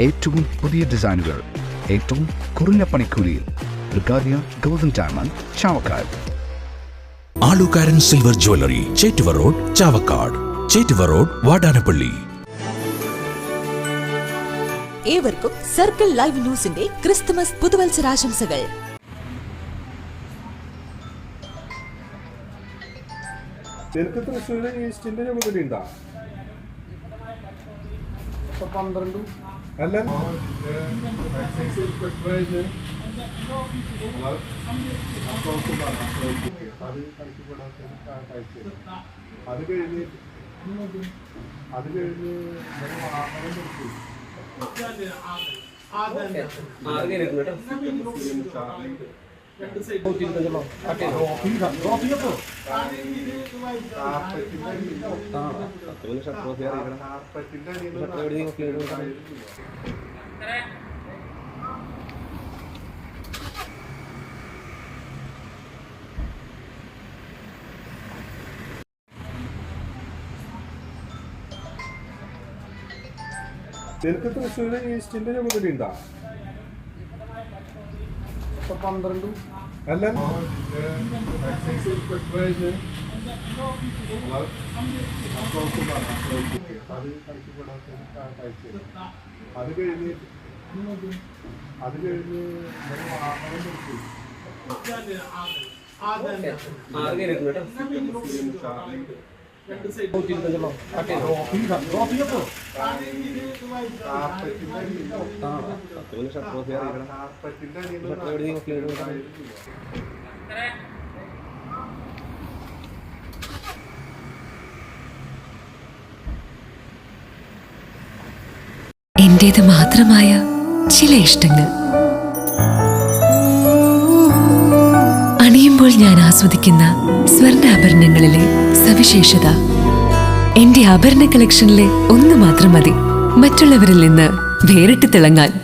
ഏറ്റവും പുതിയ ഡിസൈനുകൾ ഏറ്റവും കുറഞ്ഞ പണിക്കൂലിയിൽ ബ്രിഗാദിയ golden diamond Chavakkad. Alukkaran silver jewellery Chettuva road Chavakkad. Chettuva road Vadanappally. ഏവർക്കും സർക്കിൾ ലൈവ് ന്യൂസിന്റെ ക്രിസ്തുമസ് പുതുവത്സരാശംസകൾ. നിനക്ക് തൃശ്ശൂര് ഈസ്റ്റിന്റെ ചുമതല ഉണ്ടാ പന്ത്രണ്ട് അല്ല. അത് കഴിഞ്ഞ് അത് കഴിഞ്ഞ് അതിനെ അടിയിൽ നിനക്ക് തൃശ്ശൂര് ഈസ്റ്റിന്റെ ചുമതല ഉണ്ടാ പന്ത്രണ്ട്. അല്ല. എക്സൈസ് ഇൻസ്പെക്ടറായിട്ട് അത് കണക്കിപ്പെടാത്ത കാഴ്ച അത് കഴിഞ്ഞ് അത് കഴിഞ്ഞ് വാഹനം നിർത്തി കാർപ്പറ്റിന്റെ അടിയിൽ ഓഫ് അടിയിൽ എന്റേത് മാത്രമായ ചില ഇഷ്ടങ്ങൾ. അണിയുമ്പോൾ ഞാൻ ആസ്വദിക്കുന്ന സ്വർണാഭരണങ്ങളിലെ സവിശേഷത. എന്റെ ആഭരണ കളക്ഷനിലെ ഒന്ന് മാത്രം മതി. മറ്റുള്ളവരിൽ നിന്ന് വേറിട്ട് തിളങ്ങാൻ.